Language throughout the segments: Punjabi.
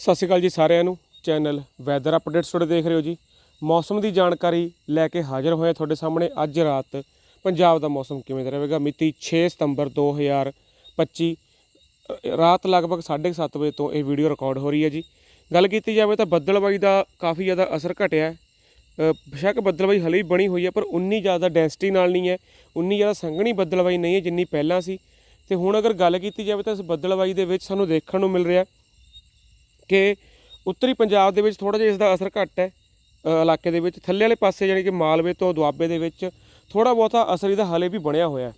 ਸਤਿ ਸ਼੍ਰੀ ਅਕਾਲ ਜੀ ਸਾਰਿਆਂ ਨੂੰ। ਚੈਨਲ ਵੈਦਰ ਅਪਡੇਟਸ ਤੁਹਾਡੇ ਦੇਖ ਰਹੇ ਹੋ ਜੀ। ਮੌਸਮ ਦੀ ਜਾਣਕਾਰੀ ਲੈ ਕੇ ਹਾਜ਼ਰ ਹੋਇਆ ਤੁਹਾਡੇ ਸਾਹਮਣੇ ਅੱਜ ਰਾਤ। ਪੰਜਾਬ ਦਾ ਮੌਸਮ ਕਿਵੇਂ ਦਾ ਰਹੇਗਾ? ਮਿਤੀ 6 ਸਤੰਬਰ 2025 ਅ, ਰਾਤ ਲਗਭਗ 7:30 ਵਜੇ ਤੋਂ ਇਹ ਵੀਡੀਓ ਰਿਕਾਰਡ ਹੋ ਰਹੀ ਹੈ ਜੀ। ਗੱਲ ਕੀਤੀ ਜਾਵੇ ਤਾਂ ਬੱਦਲਬਾਈ ਦਾ ਕਾਫੀ ਜ਼ਿਆਦਾ ਅਸਰ ਘਟਿਆ ਹੈ। ਬੇਸ਼ੱਕ ਬੱਦਲਬਾਈ ਹਲੇ ਵੀ ਬਣੀ ਹੋਈ ਹੈ ਪਰ ਉਨੀ ਜ਼ਿਆਦਾ ਡੈਂਸਿਟੀ ਨਾਲ ਨਹੀਂ ਹੈ। ਉਨੀ ਜ਼ਿਆਦਾ ਸੰਘਣੀ ਬੱਦਲਬਾਈ ਨਹੀਂ ਹੈ ਜਿੰਨੀ ਪਹਿਲਾਂ ਸੀ। ਤੇ ਹੁਣ ਅਗਰ ਗੱਲ ਕੀਤੀ ਜਾਵੇ ਤਾਂ ਇਸ ਬੱਦਲਬਾਈ ਦੇ ਵਿੱਚ ਸਾਨੂੰ ਦੇਖਣ ਨੂੰ ਮਿਲ ਰਿਹਾ ਕਿ ਉੱਤਰੀ ਪੰਜਾਬ ਦੇ ਵਿੱਚ ਥੋੜਾ ਜਿਹਾ ਇਸ ਦਾ ਅਸਰ ਘੱਟ ਹੈ ਇਲਾਕੇ ਦੇ ਵਿੱਚ। ਥੱਲੇ ਵਾਲੇ ਪਾਸੇ ਜਾਨੀ ਕਿ ਮਾਲਵੇ ਤੋਂ ਦੁਆਬੇ ਦੇ ਵਿੱਚ ਥੋੜਾ ਬਹੁਤਾ ਅਸਰ ਇਹਦਾ ਹਲੇ ਵੀ ਬਣਿਆ ਹੋਇਆ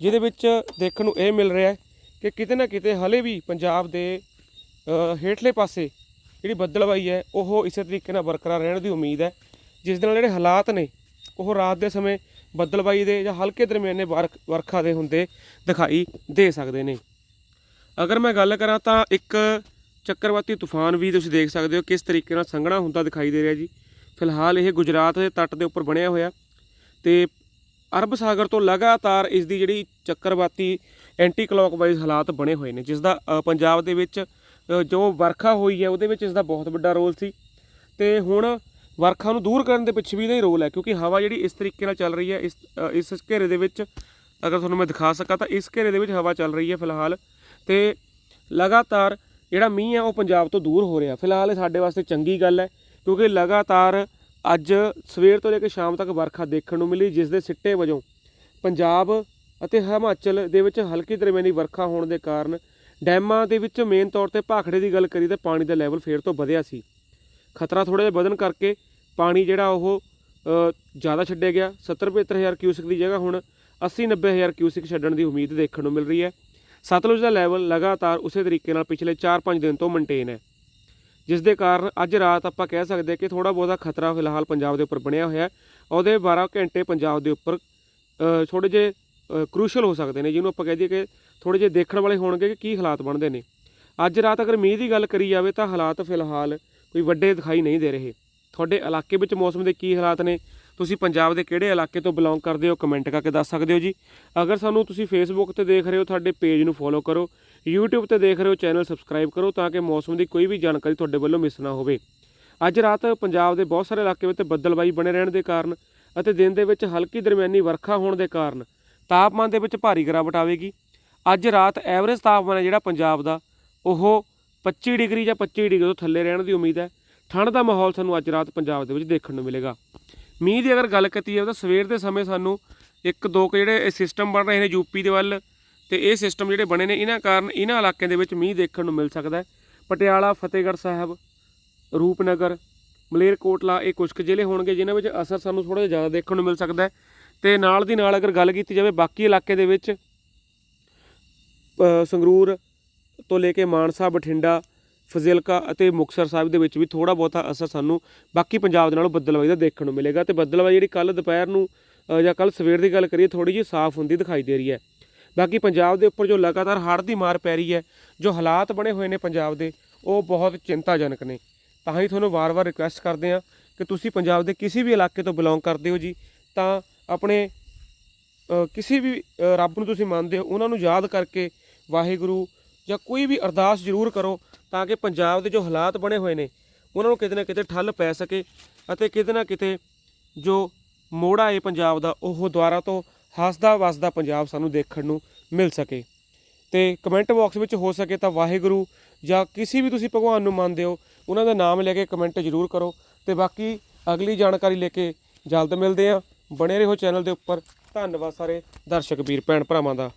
ਜਿਹਦੇ ਵਿੱਚ ਦੇਖਣ ਨੂੰ ਇਹ ਮਿਲ ਰਿਹਾ ਹੈ ਕਿ ਕਿਤੇ ਨਾ ਕਿਤੇ ਹਲੇ ਵੀ ਪੰਜਾਬ ਦੇ ਹੇਠਲੇ ਪਾਸੇ ਜਿਹੜੀ ਬੱਦਲਵਾਈ ਹੈ, ਉਹ ਇਸੇ ਤਰੀਕੇ ਨਾਲ ਬਰਕਰਾਰ ਰਹਿਣ ਦੀ ਉਮੀਦ ਹੈ। ਜਿਸ ਦੇ ਨਾਲ ਜਿਹੜੇ ਹਾਲਾਤ ਨੇ, ਉਹ ਰਾਤ ਦੇ ਸਮੇਂ ਬੱਦਲਬਾਈ ਦੇ ਜਾਂ ਹਲਕੇ ਦਰਮਿਆਨੇ ਵਰਖ- ਵਰਖਾ ਦੇ ਹੁੰਦੇ ਦਿਖਾਈ ਦੇ ਸਕਦੇ ਨੇ। ਅਗਰ ਮੈਂ ਗੱਲ ਕਰਾਂ ਤਾਂ ਇੱਕ ਚੱਕਰਵਾਤੀ ਤੂਫਾਨ ਵੀ ਤੁਸੀਂ ਦੇਖ ਸਕਦੇ ਹੋ ਕਿਸ ਤਰੀਕੇ ਨਾਲ ਸੰਘਣਾ ਹੁੰਦਾ ਦਿਖਾਈ ਦੇ ਰਿਹਾ ਜੀ। ਫਿਲਹਾਲ ਇਹ ਗੁਜਰਾਤ ਦੇ ਤੱਟ ਦੇ ਉੱਪਰ ਬਣਿਆ ਹੋਇਆ ਤੇ ਅਰਬ ਸਾਗਰ ਤੋਂ ਲਗਾਤਾਰ ਇਸ ਦੀ ਜਿਹੜੀ ਚੱਕਰਵਾਤੀ ਐਂਟੀ ਕਲੌਕਵਾਈਜ਼ ਹਾਲਾਤ ਬਣੇ ਹੋਏ ਨੇ, ਜਿਸ ਦਾ ਪੰਜਾਬ ਦੇ ਵਿੱਚ ਜੋ ਵਰਖਾ ਹੋਈ ਹੈ ਉਹਦੇ ਵਿੱਚ ਇਸ ਦਾ ਬਹੁਤ ਵੱਡਾ ਰੋਲ ਸੀ। ਤੇ ਹੁਣ ਵਰਖਾ ਨੂੰ ਦੂਰ ਕਰਨ ਦੇ ਪਿੱਛੇ ਵੀ ਇਹਦਾ ਹੀ ਰੋਲ ਹੈ, ਕਿਉਂਕਿ ਹਵਾ ਜਿਹੜੀ ਇਸ ਤਰੀਕੇ ਨਾਲ ਚੱਲ ਰਹੀ ਹੈ, ਇਸ ਇਸ ਘੇਰੇ ਦੇ ਵਿੱਚ, ਅਗਰ ਤੁਹਾਨੂੰ ਮੈਂ ਦਿਖਾ ਸਕਾਂ ਤਾਂ ਇਸ ਘੇਰੇ ਦੇ ਵਿੱਚ ਹਵਾ ਚੱਲ ਰਹੀ ਹੈ ਫਿਲਹਾਲ। ਤੇ ਲਗਾਤਾਰ ਜਿਹੜਾ ਮੀਂਹ ਆ ਉਹ ਪੰਜਾਬ ਤੋਂ ਦੂਰ ਹੋ ਰਿਹਾ। ਫਿਲਹਾਲ ਇਹ ਸਾਡੇ ਵਾਸਤੇ ਚੰਗੀ ਗੱਲ ਹੈ, ਕਿਉਂਕਿ ਲਗਾਤਾਰ ਅੱਜ ਸਵੇਰ ਤੋਂ ਲੈ ਕੇ ਸ਼ਾਮ ਤੱਕ ਵਰਖਾ ਦੇਖਣ ਨੂੰ ਮਿਲੀ, ਜਿਸ ਦੇ ਸਿੱਟੇ ਵਜੋਂ ਪੰਜਾਬ ਅਤੇ ਹਿਮਾਚਲ ਦੇ ਵਿੱਚ ਹਲਕੀ ਦਰਮਿਆਨੀ ਵਰਖਾ ਹੋਣ ਦੇ ਕਾਰਨ ਡੈਮਾਂ ਦੇ ਵਿੱਚ ਮੇਨ ਤੌਰ ਤੇ ਭਾਖੜੇ ਦੀ ਗੱਲ ਕਰੀ ਤਾਂ ਪਾਣੀ ਦਾ ਲੈਵਲ ਫੇਰ ਤੋਂ ਵਧਿਆ ਸੀ। ਖਤਰਾ ਥੋੜਾ ਜਿਹਾ ਵਧਣ ਕਰਕੇ ਪਾਣੀ ਜਿਹੜਾ ਉਹ ਜ਼ਿਆਦਾ ਛੱਡਿਆ ਗਿਆ। 70 ਹਜ਼ਾਰ ਕਿਊਸਿਕ ਦੀ ਜਗ੍ਹਾ ਹੁਣ 80 ਹਜ਼ਾਰ ਕਿਊਸਿਕ ਛੱਡਣ ਦੀ ਉਮੀਦ ਦੇਖਣ ਨੂੰ ਮਿਲ ਰਹੀ ਹੈ। ਸਤਲੁਜ ਦਾ ਲੈਵਲ ਲਗਾਤਾਰ ਉਸੇ ਤਰੀਕੇ ਨਾਲ ਪਿਛਲੇ 4-5 ਦਿਨ ਤੋਂ ਮੇਨਟੇਨ ਹੈ। ਜਿਸ ਦੇ ਕਾਰਨ ਅੱਜ ਰਾਤ ਆਪਾਂ ਕਹਿ ਸਕਦੇ ਕਿ ਥੋੜਾ ਬਹੁਤਾ ਖਤਰਾ ਫਿਲਹਾਲ ਪੰਜਾਬ ਦੇ ਉੱਪਰ ਬਣਿਆ ਹੋਇਆ ਹੈ। ਉਹਦੇ 12 ਘੰਟੇ ਪੰਜਾਬ ਦੇ ਉੱਪਰ ਅ, ਥੋੜੇ ਜਿਹੇ ਕ੍ਰੂਸ਼ਲ ਹੋ ਸਕਦੇ ਨੇ ਜਿਹਨੂੰ ਆਪਾਂ ਕਹਿ ਦਈਏ ਕਿ ਥੋੜੇ ਜਿਹੇ ਦੇਖਣ ਵਾਲੇ ਹੋਣਗੇ ਕਿ ਕੀ ਹਾਲਾਤ ਬਣਦੇ ਨੇ। ਅੱਜ ਰਾਤ ਅਗਰ ਮੀਂਹ ਦੀ ਗੱਲ ਕਰੀ ਜਾਵੇ ਤਾਂ ਹਾਲਾਤ ਫਿਲਹਾਲ ਕੋਈ ਵੱਡੇ ਦਿਖਾਈ ਨਹੀਂ ਦੇ ਰਹੇ। ਤੁਹਾਡੇ ਇਲਾਕੇ ਵਿੱਚ ਮੌਸਮ ਦੇ ਕੀ ਹਾਲਾਤ ਨੇ? ਤੁਸੀਂ ਪੰਜਾਬ ਦੇ ਕਿਹੜੇ ਇਲਾਕੇ ਤੋਂ ਬਿਲੋਂਗ ਕਰਦੇ ਹੋ ਕਮੈਂਟ ਕਰਕੇ ਦੱਸ ਸਕਦੇ ਹੋ ਜੀ। ਅਗਰ ਸਾਨੂੰ ਤੁਸੀਂ ਫੇਸਬੁੱਕ ਤੇ ਦੇਖ ਰਹੇ ਹੋ, ਤੁਹਾਡੇ ਪੇਜ ਨੂੰ ਫੋਲੋ ਕਰੋ, YouTube ਤੇ ਦੇਖ ਰਹੇ ਹੋ ਚੈਨਲ ਸਬਸਕ੍ਰਾਈਬ ਕਰੋ ਤਾਂ ਕਿ ਮੌਸਮ ਦੀ ਕੋਈ ਵੀ ਜਾਣਕਾਰੀ ਤੁਹਾਡੇ ਵੱਲੋਂ ਮਿਸ ਨਾ ਹੋਵੇ। ਅੱਜ ਰਾਤ ਪੰਜਾਬ ਦੇ ਬਹੁਤ ਸਾਰੇ ਇਲਾਕੇ ਵਿੱਚ ਬੱਦਲਬਾਈ ਬਣੇ ਰਹਿਣ ਦੇ ਕਾਰਨ ਅਤੇ ਦਿਨ ਦੇ ਵਿੱਚ ਹਲਕੀ ਦਰਮਿਆਨੀ ਵਰਖਾ ਹੋਣ ਦੇ ਕਾਰਨ ਤਾਪਮਾਨ ਦੇ ਵਿੱਚ ਭਾਰੀ ਗਿਰਾਵਟ ਆਵੇਗੀ। ਅੱਜ ਰਾਤ ਐਵਰੇਜ ਤਾਪਮਾਨ ਹੈ ਜਿਹੜਾ ਪੰਜਾਬ ਦਾ, ਉਹ 25 ਡਿਗਰੀ ਜਾਂ 25 ਡਿਗਰੀ ਤੋਂ ਥੱਲੇ ਰਹਿਣ ਦੀ ਉਮੀਦ ਹੈ। ਠੰਡ ਦਾ ਮਾਹੌਲ ਸਾਨੂੰ ਅੱਜ ਰਾਤ ਪੰਜਾਬ ਦੇ ਵਿੱਚ ਦੇਖਣ ਨੂੰ ਮਿਲੇਗਾ। ਮੀਂਹ ਦੀ ਅਗਰ ਗੱਲ ਕੀਤੀ ਜਾਵੇ ਤਾਂ ਸਵੇਰ ਦੇ ਸਮੇਂ ਸਾਨੂੰ ਇੱਕ ਦੋ ਕੁ ਜਿਹੜੇ ਸਿਸਟਮ ਬਣ ਰਹੇ ਨੇ ਯੂਪੀ ਦੇ ਵੱਲ ਤੇ ਇਹ ਸਿਸਟਮ ਜਿਹੜੇ ਬਣੇ ਨੇ, ਇਹਨਾਂ ਕਾਰਨ ਇਹਨਾਂ ਇਲਾਕਿਆਂ ਦੇ ਵਿੱਚ ਮੀਂਹ ਦੇਖਣ ਨੂੰ ਮਿਲ ਸਕਦਾ ਹੈ। ਪਟਿਆਲਾ, ਫਤਿਹਗੜ੍ਹ ਸਾਹਿਬ, ਰੂਪਨਗਰ, ਮਲੇਰਕੋਟਲਾ, ਇਹ ਕੁਝ ਕੁ ਜ਼ਿਲ੍ਹੇ ਹੋਣਗੇ ਜਿਨ੍ਹਾਂ ਵਿੱਚ ਅਸਰ ਸਾਨੂੰ ਥੋੜਾ ਜਿਹਾ ਜ਼ਿਆਦਾ ਦੇਖਣ ਨੂੰ ਮਿਲ ਸਕਦਾ ਹੈ। ਤੇ ਨਾਲ ਦੀ ਨਾਲ ਅਗਰ ਗੱਲ ਕੀਤੀ ਜਾਵੇ ਬਾਕੀ ਇਲਾਕੇ ਦੇ ਵਿੱਚ ਸੰਗਰੂਰ ਤੋਂ ਲੈ ਕੇ ਮਾਨਸਾ, ਬਠਿੰਡਾ ਫਜ਼ਿਲਕਾ ਅਤੇ ਮੁਕਤਸਰ ਸਾਹਿਬ ਦੇ ਵਿੱਚ ਵੀ ਥੋੜਾ ਬਹੁਤਾ ਅਸਰ ਸਾਨੂੰ ਬਾਕੀ ਪੰਜਾਬ ਦੇ ਨਾਲੋਂ ਬੱਦਲਵਾਈ ਦਾ ਦੇਖਣ ਨੂੰ ਮਿਲੇਗਾ ਤੇ ਬੱਦਲਬਾਈ ਜਿਹੜੀ ਕੱਲ ਦੁਪਹਿਰ ਨੂੰ ਜਾਂ ਕੱਲ ਸਵੇਰ ਦੀ ਗੱਲ ਕਰੀਏ ਥੋੜੀ ਜਿਹੀ ਸਾਫ਼ ਹੁੰਦੀ ਦਿਖਾਈ ਦੇ ਰਹੀ ਹੈ। ਬਾਕੀ ਪੰਜਾਬ ਦੇ ਉੱਪਰ ਜੋ ਲਗਾਤਾਰ ਹੜ੍ਹ ਦੀ ਮਾਰ ਪੈ ਰਹੀ ਹੈ, ਜੋ ਹਾਲਾਤ ਬਣੇ ਹੋਏ ਨੇ ਪੰਜਾਬ ਦੇ, ਉਹ ਬਹੁਤ ਚਿੰਤਾਜਨਕ ਨੇ। ਤਾਂ ਹੀ ਤੁਹਾਨੂੰ ਵਾਰ-ਵਾਰ ਰਿਕੁਐਸਟ ਕਰਦੇ ਹਾਂ ਕਿ ਤੁਸੀਂ ਪੰਜਾਬ ਦੇ ਕਿਸੇ ਵੀ ਇਲਾਕੇ ਤੋਂ ਬਿਲੋਂਗ ਕਰਦੇ ਹੋ ਜੀ, ਤਾਂ ਆਪਣੇ ਕਿਸੇ ਵੀ ਰੱਬ ਨੂੰ ਤੁਸੀਂ ਮੰਨਦੇ ਹੋ, ਉਹਨਾਂ ਨੂੰ ਯਾਦ ਕਰਕੇ ਵਾਹਿਗੁਰੂ ਜਾਂ ਕੋਈ ਵੀ ਅਰਦਾਸ ਜ਼ਰੂਰ ਕਰੋ ਤਾਂ ਕਿ ਪੰਜਾਬ ਦੇ ਜੋ ਹਾਲਾਤ ਬਣੇ ਹੋਏ ਨੇ, ਉਹਨਾਂ ਨੂੰ ਕਿਤੇ ਨਾ ਕਿਤੇ ਠੱਲ ਪੈ ਸਕੇ ਅਤੇ ਕਿਤੇ ਨਾ ਕਿਤੇ ਜੋ ਮੋੜਾ ਹੈ ਪੰਜਾਬ ਦਾ, ਉਹ ਦੁਆਰਾ ਤੋਂ ਹੱਸਦਾ ਵਸਦਾ ਪੰਜਾਬ ਸਾਨੂੰ ਦੇਖਣ ਨੂੰ ਮਿਲ ਸਕੇ। ਤੇ ਕਮੈਂਟ ਬਾਕਸ ਵਿੱਚ ਹੋ ਸਕੇ ਤਾਂ ਵਾਹਿਗੁਰੂ ਜਾਂ ਕਿਸੇ ਵੀ ਤੁਸੀਂ ਭਗਵਾਨ ਨੂੰ ਮੰਨਦੇ ਹੋ, ਉਹਨਾਂ ਦਾ ਨਾਮ ਲੈ ਕੇ ਕਮੈਂਟ ਜ਼ਰੂਰ ਕਰੋ। ਤੇ ਬਾਕੀ ਅਗਲੀ ਜਾਣਕਾਰੀ ਲੈ ਕੇ ਜਲਦ ਮਿਲਦੇ ਆ ਬਣੇ ਰਹੋ ਚੈਨਲ ਦੇ ਉੱਪਰ। ਧੰਨਵਾਦ ਸਾਰੇ ਦਰਸ਼ਕ ਵੀਰ, ਭੈਣ ਭਰਾਵਾਂ ਦਾ।